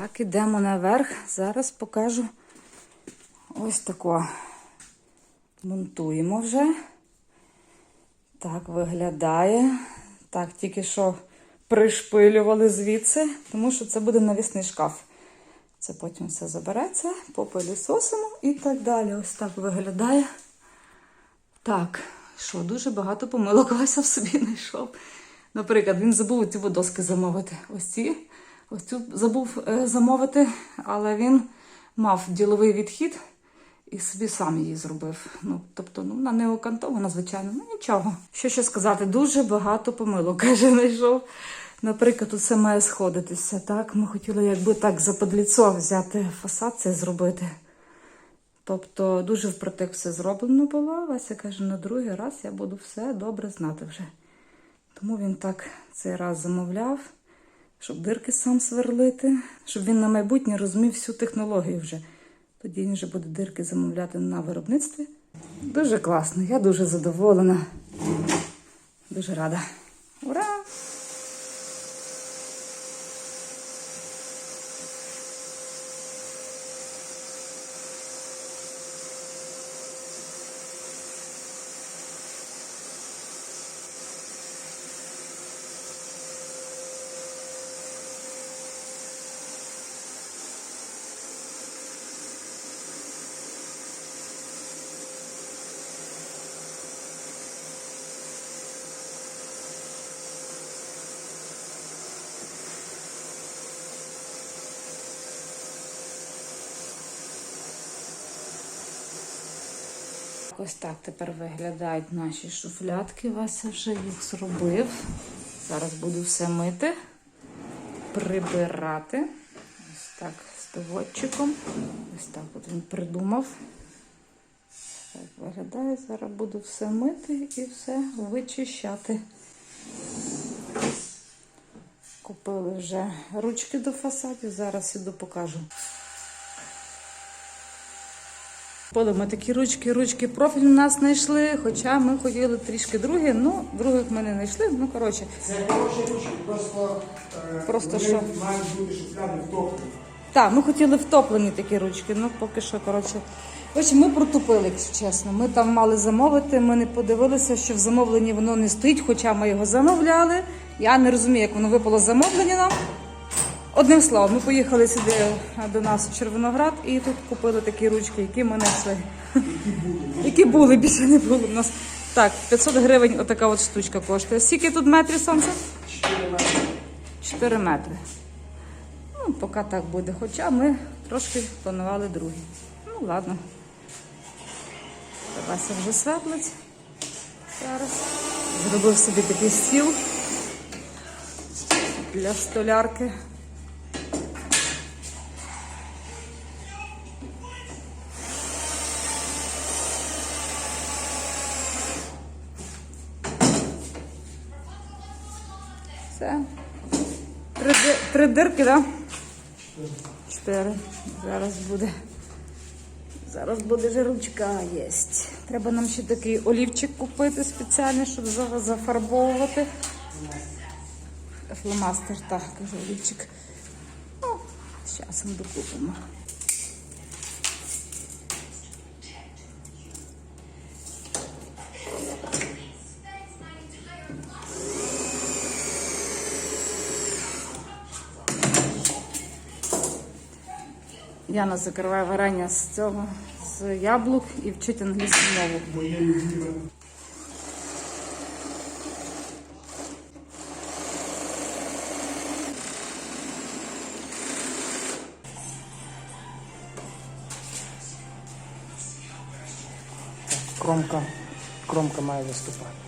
Так, ідемо наверх. Зараз покажу ось тако. Монтуємо вже. Так виглядає. Так, тільки що пришпилювали звідси, тому що це буде навісний шкаф. Це потім все забереться, попилісосимо і так далі. Ось так виглядає. Так, що, дуже багато помилок Вася в собі знайшов. Наприклад, він забув ці доски замовити. Ось ці. Ось цю забув е, замовити, але він мав діловий відхід і собі сам її зробив. Ну, тобто, ну, вона не окантована, звичайно, ну нічого. Що ще сказати, дуже багато помилок, каже, знайшов. Наприклад, тут все має сходитися. Так, ми хотіли, якби так заподліцо взяти фасад цей зробити. Тобто дуже впротик все зроблено було. Вася каже, на другий раз я буду все добре знати вже. Тому він так цей раз замовляв, щоб дирки сам сверлити, щоб він на майбутнє розумів всю технологію вже. Тоді він вже буде дирки замовляти на виробництві. Дуже класно, я дуже задоволена. Дуже рада. Ура! Ось так тепер виглядають наші шуфлятки. Вася вже їх зробив. Зараз буду все мити, прибирати. Ось так з доводчиком. Ось так от він придумав. Так виглядає. Зараз буду все мити і все вичищати. Купили вже ручки до фасадів, зараз іду покажу. Ми такі ручки, ручки профіль у нас знайшли, хоча ми хотіли трішки другі, ну других ми не знайшли. Ну коротше, Це хороші ручки, просто, е, Просто що? мають бути шухляди втоплені. так, ми хотіли втоплені такі ручки. Ну поки що, коротше. Коротше, ми протупили, якщо чесно. Ми там мали замовити. Ми не подивилися, що в замовленні воно не стоїть, хоча ми його замовляли. Я не розумію, як воно випало замовлення нам. Одним словом, ми поїхали сюди до нас в Червоноград і тут купили такі ручки, які ми знайшли. Які були, більше не було в нас. Так, 500 гривень отака от штучка коштує. Скільки тут метрів сонце? 4 метри. 4 метри. Ну, поки так буде. Хоча ми трошки планували другі. Ну, ладно. Вася вже светлить. Зараз. Зробив собі такий стіл для столярки. Дирки, так? Чотири. Зараз буде. Зараз буде жиручка єсть. Треба нам ще такий олівчик купити спеціальний, щоб за- зафарбовувати. Фломастер, так, кажу, олівчик. Ну, з часом докупимо. Яна закриває варення з цього, з яблук і вчить англійську мову. Кромка, кромка має виступати.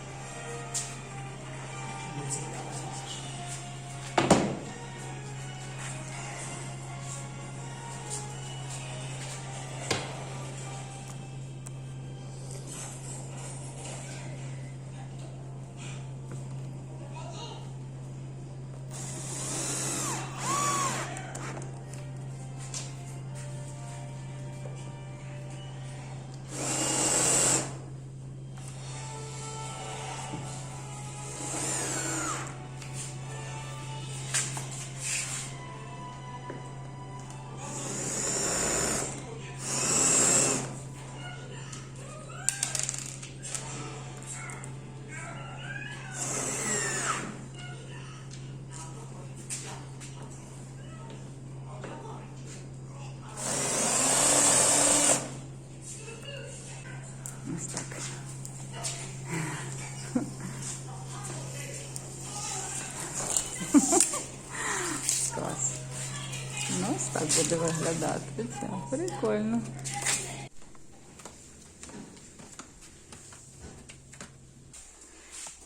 Буде виглядати. Це прикольно.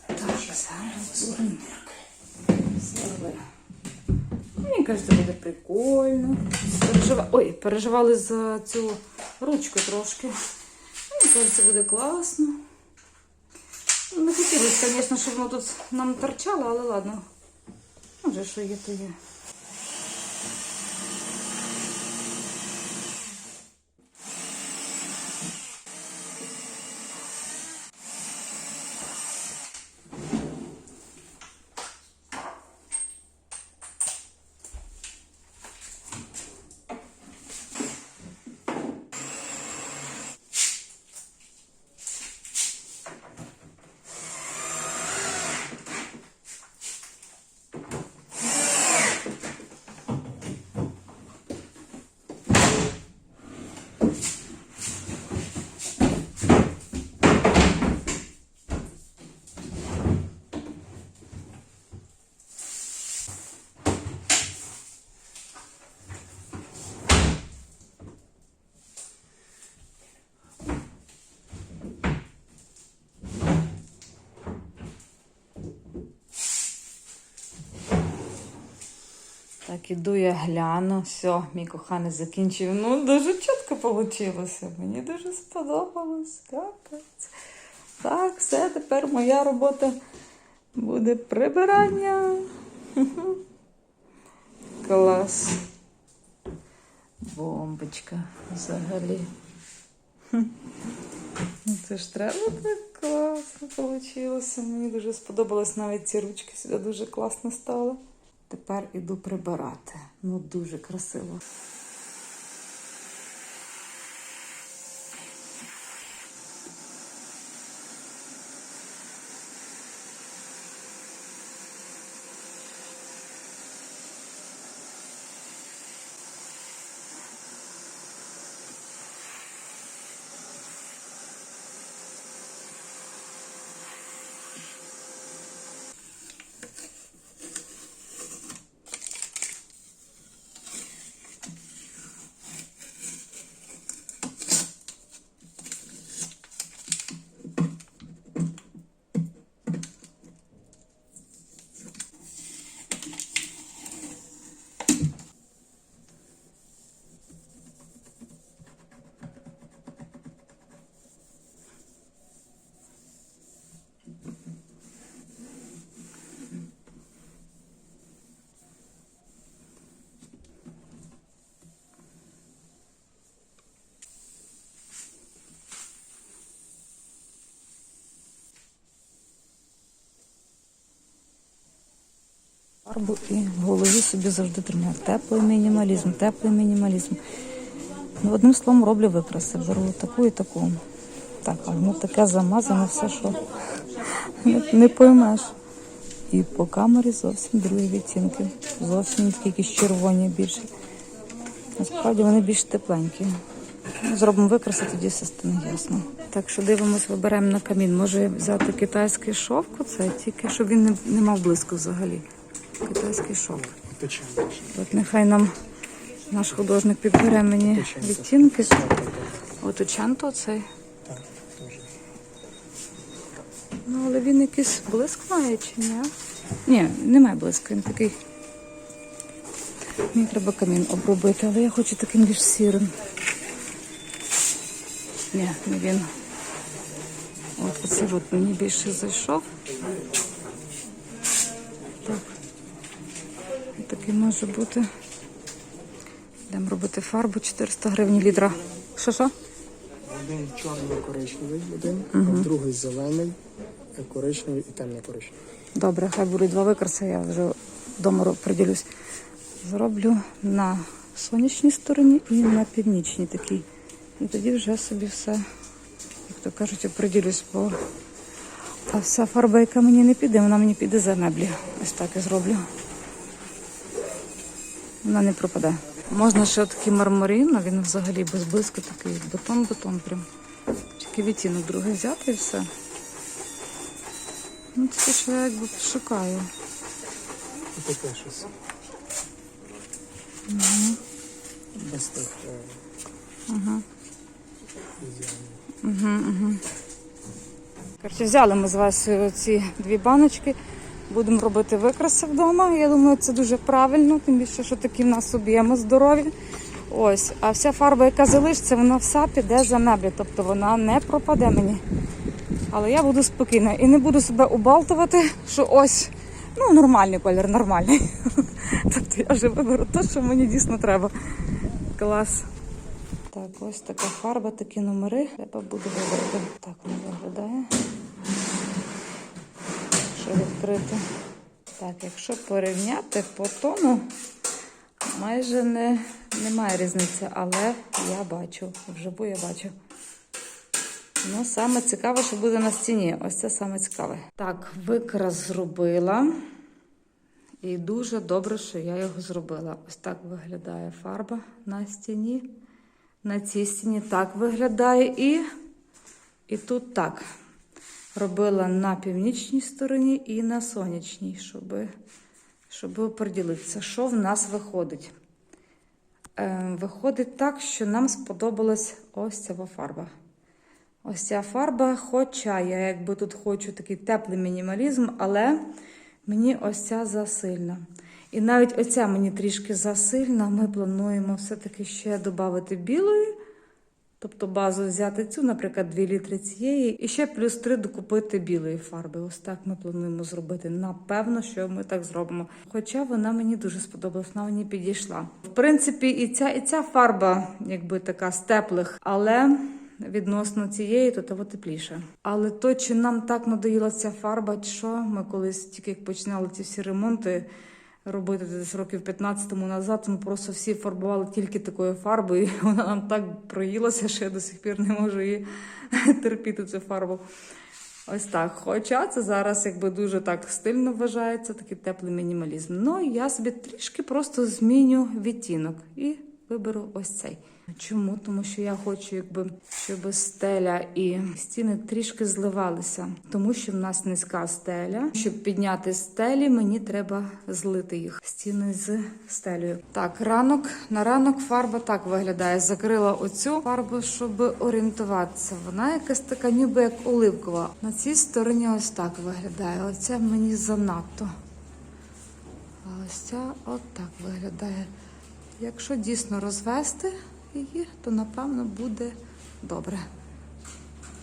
Так, зараз Зробили. Мені кажеться, буде прикольно. Пережива... Ой, переживали за цю ручку трошки. Мені кажеться, буде класно. Не хотілося, звісно, щоб воно тут нам торчало, але ладно. Може, що є, то є. Так, іду я гляну. Все, мій коханий закінчив. Ну, дуже чітко вийшло. Мені дуже сподобалось. Капець. Так, все, тепер моя робота буде прибирання. Клас. Бомбочка взагалі. Ну, Це ж треба так класно вийшло. Мені дуже сподобалось навіть ці ручки сюди дуже класно стали. Тепер іду прибирати. Ну, дуже красиво. Фарбу і в голові собі завжди тримаю. Теплий мінімалізм, теплий мінімалізм. Ну, одним словом, роблю викраси. Беру таку і таку. Так, а воно таке замазане, все, що не, поймеш. І по камері зовсім другі відтінки. Зовсім якісь червоні більше. Насправді вони більш тепленькі. Зробимо викраси, тоді все стане ясно. Так що дивимось, виберемо на камін. Може взяти китайський шовк, це тільки щоб він не, не мав блиску взагалі. Китайський шовк. От нехай нам наш художник підбере мені відтінки. От у Чанто цей. Ну, але він якийсь блиск має чи ні? Ні, немає блиску, він такий. Мені треба камін обробити, але я хочу таким більш сірим. Ні, не він. От оце от мені більше зайшов. Так. І такий може бути. Йдемо робити фарбу 400 гривень літра. Що що? Один чорний коричневий, один, а другий зелений, коричневий і темний коричневий. Добре, хай будуть два викраси, я вже вдома приділюсь. Зроблю на сонячній стороні і на північній такій. І тоді вже собі все, як то кажуть, приділюсь, бо а вся фарба, яка мені не піде, вона мені піде за меблі. Ось так і зроблю. Вона не пропаде. Можна ще такий мармурин, а він взагалі без блиску такий бетон-бетон прям. Тільки відтінок другий взяти і все. Ну, це що я якби шукаю. Таке щось. Мгм. квітчастих е, ізян. Коротше, взяли ми з вас ці дві баночки. Будемо робити викраси вдома. Я думаю, це дуже правильно, тим більше, що такі в нас об'єми здорові. Ось, а вся фарба, яка залишиться, вона вся піде за меблі, тобто вона не пропаде мені. Але я буду спокійна і не буду себе убалтувати, що ось ну, нормальний колір, нормальний. Тобто я вже виберу те, що мені дійсно треба. Клас. Так, ось така фарба, такі номери. Треба буде вибрати. Так вона виглядає. Відкрити? Так, якщо порівняти по тону, майже не, немає різниці, але я бачу, вживу я бачу. Ну, саме цікаве, що буде на стіні. Ось це саме цікаве. Так, викрас зробила. І дуже добре, що я його зробила. Ось так виглядає фарба на стіні. На цій стіні так виглядає і, і тут так. Робила на північній стороні і на сонячній, щоб, щоб оприділитися, що в нас виходить. Е, виходить так, що нам сподобалась ось ця фарба. Ось ця фарба, хоча я якби тут хочу такий теплий мінімалізм, але мені ось ця засильна. І навіть оця мені трішки засильна. Ми плануємо все-таки ще додати білої, тобто базу взяти цю, наприклад, 2 літри цієї, і ще плюс 3 докупити білої фарби. Ось так ми плануємо зробити. Напевно, що ми так зробимо. Хоча вона мені дуже сподобалась, вона мені підійшла. В принципі, і ця, і ця фарба, якби така з теплих, але. Відносно цієї, то того тепліше. Але то, чи нам так надоїла ця фарба, чи що ми колись тільки починали ці всі ремонти робити десь років 15-му назад, ми просто всі фарбували тільки такою фарбою, і вона нам так проїлася, що я до сих пір не можу її терпіти цю фарбу. Ось так. Хоча це зараз якби дуже так стильно вважається, такий теплий мінімалізм. Ну я собі трішки просто зміню відтінок і виберу ось цей. Чому? Тому що я хочу, якби щоб стеля і стіни трішки зливалися, тому що в нас низька стеля. Щоб підняти стелі, мені треба злити їх стіни з стелею. Так, ранок на ранок фарба так виглядає. Закрила оцю фарбу, щоб орієнтуватися. Вона якась така, ніби як оливкова. На цій стороні ось так виглядає. Оця мені занадто. А ось ця от так виглядає. Якщо дійсно розвести її, то напевно буде добре.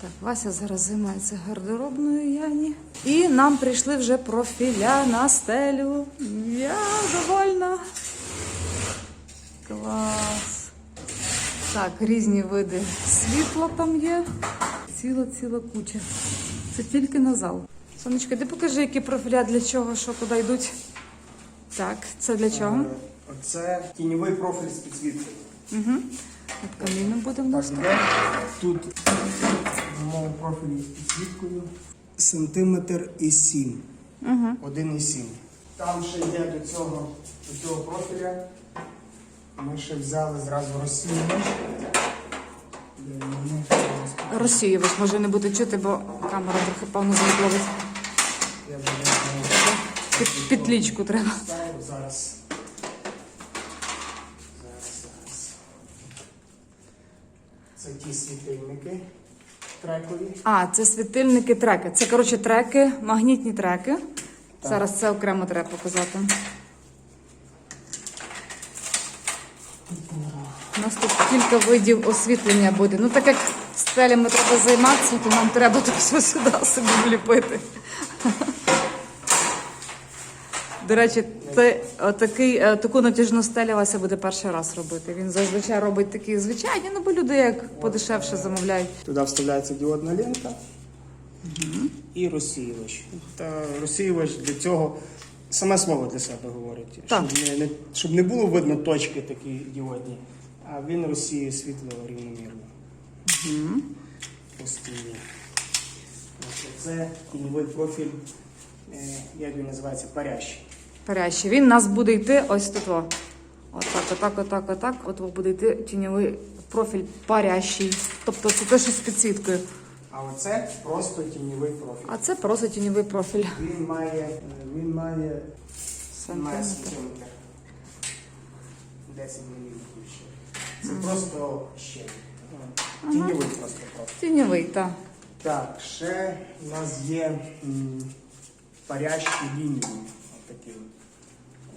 Так, Вася зараз займається гардеробною Яні. І нам прийшли вже профіля на стелю. Я довольна. Клас. Так, різні види світла там є. Ціла-ціла куча. Це тільки на зал. Сонечка, ти покажи, які профіля для чого, що куди йдуть. Так, це для чого? Е, Оце тіньовий профіль з підсвіткою. Угу. Каміни буде в нас. Так. Тут в моєму профілі з підсвіткою сантиметр і сім. Угу. Один і сім. Там ще є до цього, до цього профіля. Ми ще взяли зразу розсіювач. Де вони? Розсіювач може не буде чути, бо камера трохи певно зловить. Під, підлічку треба. Зараз, зараз. Ті світильники трекові. А, це світильники треки. Це, коротше, треки, магнітні треки. Зараз це окремо треба показати. У нас тут кілька видів освітлення буде. Ну, так як стелями треба займатися, то нам треба тут все сюди собі вліпити. До речі, це отакий, е, таку натяжну стелю Вася буде перший раз робити. Він зазвичай робить такі звичайні, ну бо люди як подешевше замовляють. Туди вставляється діодна лента і розсіювач. Та розсіювач для цього саме слово для себе говорить. Так. Щоб, не, не, щоб не було видно точки такі діодні, а він розсіює світло рівномірно. По стіні. Це тіньовий профіль, е, як він називається, парящий. Парящий. Він у нас буде йти ось тут. Отак, отак, отак, отак. От буде йти тіньовий профіль парящий. Тобто це те, що з підсвіткою. А оце просто тіньовий профіль. А це просто тіньовий профіль. Він має, він має, має Сантиметр. сантиметр. 10 мм ще. Це просто ще. Тіньовий просто просто. Тіньовий, так. Так, ще у нас є м, парящі лінії. Отакі. от.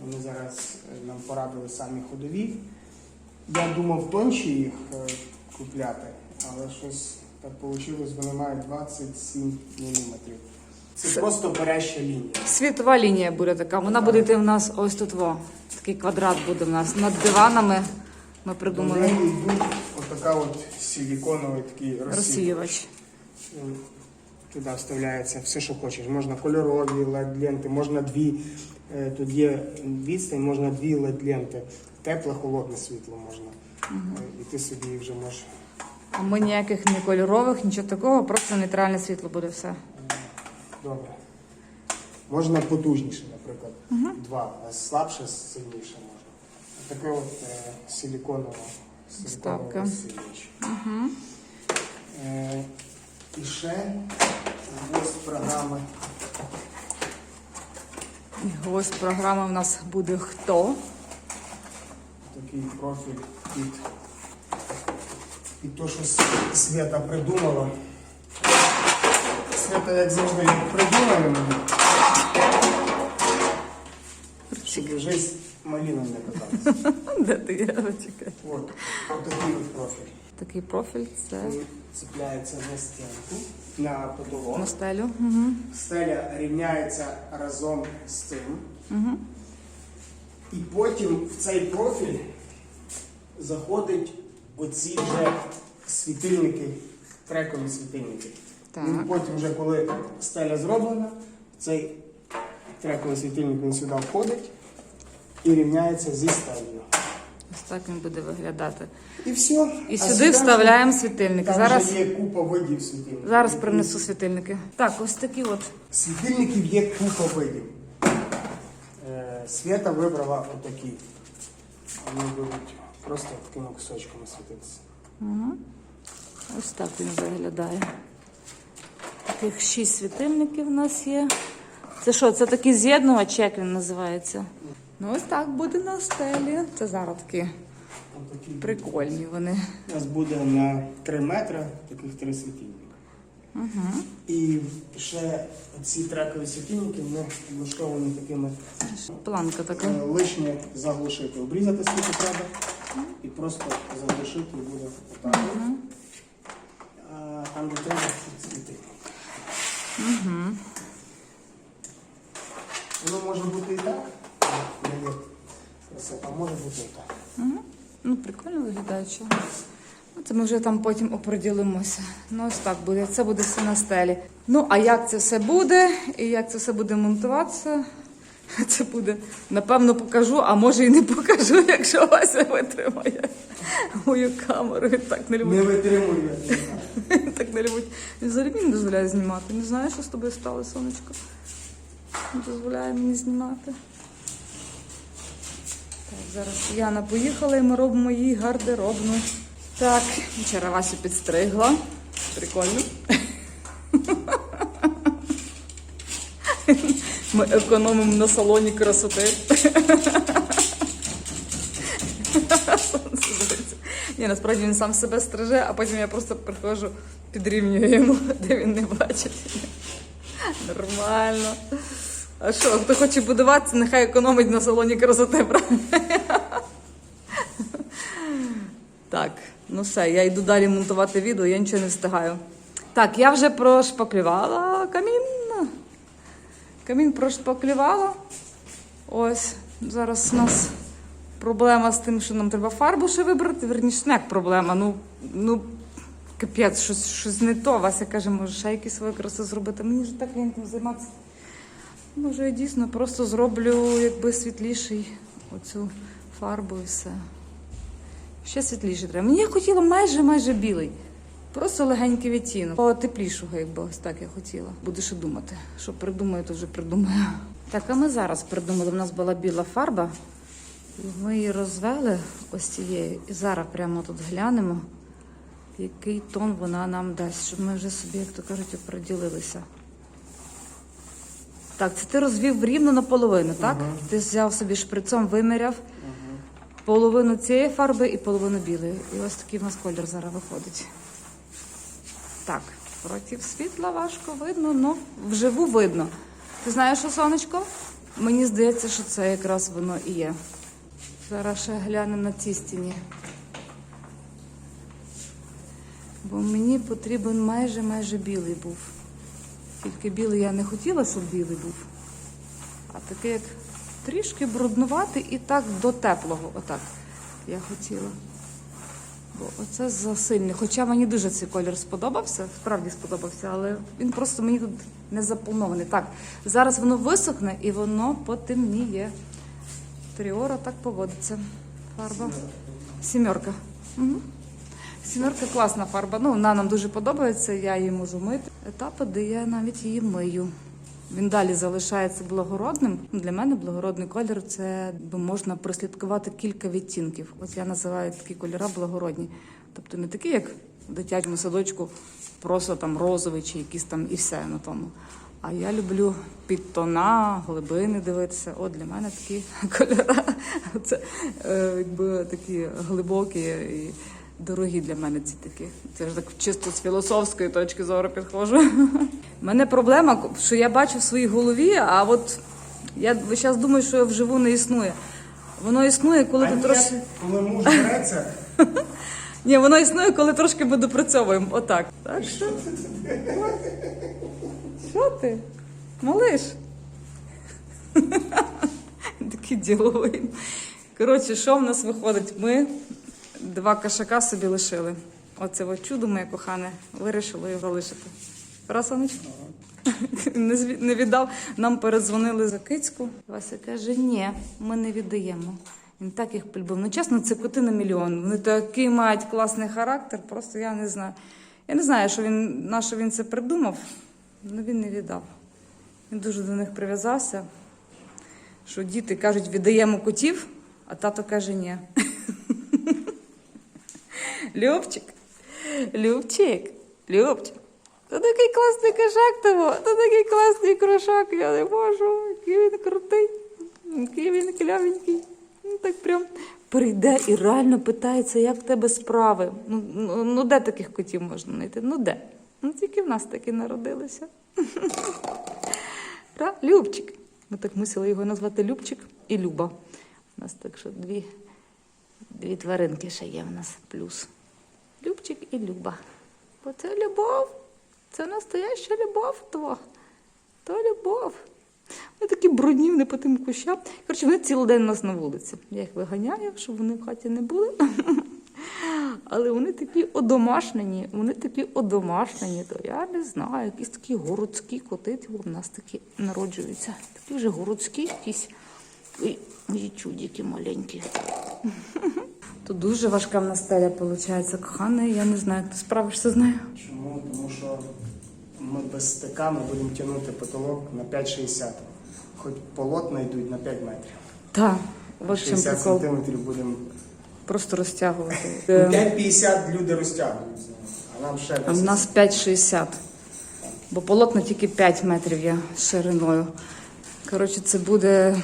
Вони зараз е, нам порадили самі ходові. Я думав тонші їх е, купляти, але щось так вийшло, вони мають 27 мм. Це просто паряща лінія. Світова лінія буде така. Вона буде йти в нас ось тут. Во. Такий квадрат буде в нас. Над диванами ми придумали неї йдуть отака от силіконовий такий розсіювач. Туди вставляється все, що хочеш. Можна кольорові LED-ленти, можна дві. е, Тут є відстань, можна дві LED-ленти. Тепле, холодне світло можна. Е, І ти собі вже можеш. А ми ніяких ні кольорових, нічого такого, просто нейтральне світло буде все. Добре. Можна потужніше, наприклад. Два, а слабше, сильніше можна. Таке от е, силіконова Вставка. розсилювач. Е, і ще ось програми. І ось програма в нас буде хто. такий профіль під, під те, що Свята придумала. Свята, як завжди, придумала мені. Щоб жизнь маліном не каталася. Де ти є? Чекай. От, такий профіль. Такий профіль це цепляється на стінку, на потолок. на стелю. Угу. Стеля рівняється разом з цим. Угу. І потім в цей профіль заходять оці вже світильники, трекові світильники. Так. Він потім, вже коли стеля зроблена, цей трековий світильник він сюди входить і рівняється зі стелею. Ось так він буде виглядати. І все. І сюди вставляємо світильники. Там Зараз, вже є купа видів світильників. зараз принесу світильники. Так, ось такі от. Світильників є купа видів. Е, Свята вибрала отакі. Вони будуть просто такими кусочками світитися. Угу. Ось так він виглядає. Таких шість світильників у нас є. Це що, це такий з'єднувач, як він називається? Ну, ось так буде на стелі. Це зараз такі прикольні вони. У нас буде на 3 метри таких три світильника. Угу. І ще ці трекові світильники вони облаштовані такими Планка така. е, лишнє заглушити. Обрізати світло треба і просто заглушити і буде отак. А там де треба світити. Угу. Воно може бути і так. Може бути так. Ну, прикольно виглядає чого. Ну, Це ми вже там потім оприділимося. Ну, ось так буде. Це буде все на стелі. Ну, а як це все буде і як це все буде монтуватися, це буде, напевно, покажу, а може і не покажу, якщо Вася витримає мою камеру. Він так не Не любить. витримую я. Він так не любить. Він взагалі мені не дозволяє знімати. Не знаю, що з тобою стало, сонечко. Не дозволяє мені знімати. Так, зараз Яна поїхала і ми робимо їй гардеробну. Так, вчора підстригла. Прикольно. Ми економимо на салоні красоти. Ні, насправді він сам себе стриже, а потім я просто приходжу, підрівнюю йому, де він не бачить. Нормально. А що, хто хоче будуватися, нехай економить на салоні красоти? Так, ну все, я йду далі монтувати відео, я нічого не встигаю. Так, я вже прошпаклювала камін. Камін прошпаклювала. Ось, зараз у нас проблема з тим, що нам треба фарбу ще вибрати. Верніше, не як проблема. Ну, ну капець, щось, щось не то. Вася каже, може, ще якісь свої краси зробити. Мені ж так ліньком займатися. Може, я дійсно просто зроблю якби світліший оцю фарбу і все. Ще світліший треба. Мені я хотіла майже майже білий. Просто легенький відтінок. О, теплішого, якби ось так я хотіла. Буду ще думати. Що придумаю, то вже придумаю. Так, а ми зараз придумали. У нас була біла фарба. Ми її розвели ось цією. І зараз прямо тут глянемо, який тон вона нам дасть, щоб ми вже собі, як то кажуть, оприділилися. Так, це ти розвів рівно наполовину, так? Ага. Ти взяв собі шприцом, виміряв. половину цієї фарби і половину білої. І ось такий в нас колір зараз виходить. Так, проти світла важко видно, ну вживу видно. Ти знаєш, що сонечко? Мені здається, що це якраз воно і є. Зараз ще глянемо на цій стіні. Бо мені потрібен майже майже білий був. Тільки білий я не хотіла, щоб білий був. А такий як трішки бруднуватий і так до теплого. Отак я хотіла. Бо оце засильний. Хоча мені дуже цей колір сподобався, справді сподобався, але він просто мені тут не запланований. Так, зараз воно висохне і воно потемніє. Тріора так поводиться. Фарба. Сімерка. Угу. Сімерка класна фарба. Ну, вона нам дуже подобається, я її можу мити. Етапи, де я навіть її мию. Він далі залишається благородним. Для мене благородний колір це можна прослідкувати кілька відтінків. От я називаю такі кольори благородні. Тобто не такі, як в дитячому садочку, просто там розовий чи якісь там і все на тому. А я люблю підтона, глибини дивитися. От для мене такі кольори. Це е, якби такі глибокі і дорогі для мене ці такі. Це ж так чисто з філософської точки зору підходжу. У мене проблема, що я бачу в своїй голові, а от я зараз думаю, що вживу не існує. Воно існує, коли А ти трошки. коли муж береться, Ні, воно існує, коли трошки ми допрацьовуємо. Отак. Так що? Що ти? Малиш? Такий діловий. Коротше, що в нас виходить? Ми два кашака собі лишили. Оце от чудо, моє кохане, вирішили його лишити. Раз, сонечко? Не, не віддав. Нам передзвонили за кицьку. Вася каже: ні, ми не віддаємо. Він так їх полюбив. Ну, чесно, це коти на мільйон. Вони такий мають класний характер, просто я не знаю. Я не знаю, що він, на що він це придумав, але він не віддав. Він дуже до них прив'язався. Що діти кажуть, віддаємо котів, а тато каже ні. Любчик, Любчик, Любчик. Це такий класний кошак того, це такий класний крошак, я не можу, який він крутий, який він клявенький. Ну так прям прийде і реально питається, як в тебе справи. Ну, ну, ну де таких котів можна знайти? Ну де? Ну тільки в нас такі народилися. Любчик. Ми так мусили його назвати Любчик і Люба. У нас так що дві, дві тваринки ще є в нас плюс. Любчик і Люба. Бо це любов. Це настояща любов то. То любов. Вони такі брудні, вони по тим кущам. Коротше, вони цілий день у нас на вулиці. Я їх виганяю, щоб вони в хаті не були. Але вони такі одомашнені, вони такі одомашнені, то я не знаю, якісь такі городські коти, типу, в нас такі народжуються. Такі вже городські якісь. Мої чудики маленькі. Тут дуже важка в нас стеля виходить, кохана, я не знаю, як ти справишся з нею. чому? Тому що ми без стика ми будемо тягнути потолок на 5,60. Хоч полотна йдуть на 5 метрів. Так, в общем 60 прикол. сантиметрів будемо. Просто розтягувати. Ну, Е, 5,50 люди розтягують. А нам ще А в нас 5,60. Бо полотна тільки 5 метрів є шириною. Коротше, це буде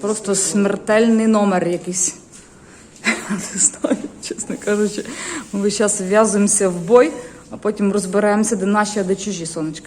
просто смертельний номер якийсь. Не знаю, чесно кажучи. Ми зараз в'язуємося в бой, а потім розбираємося, де наші, а де чужі сонечки.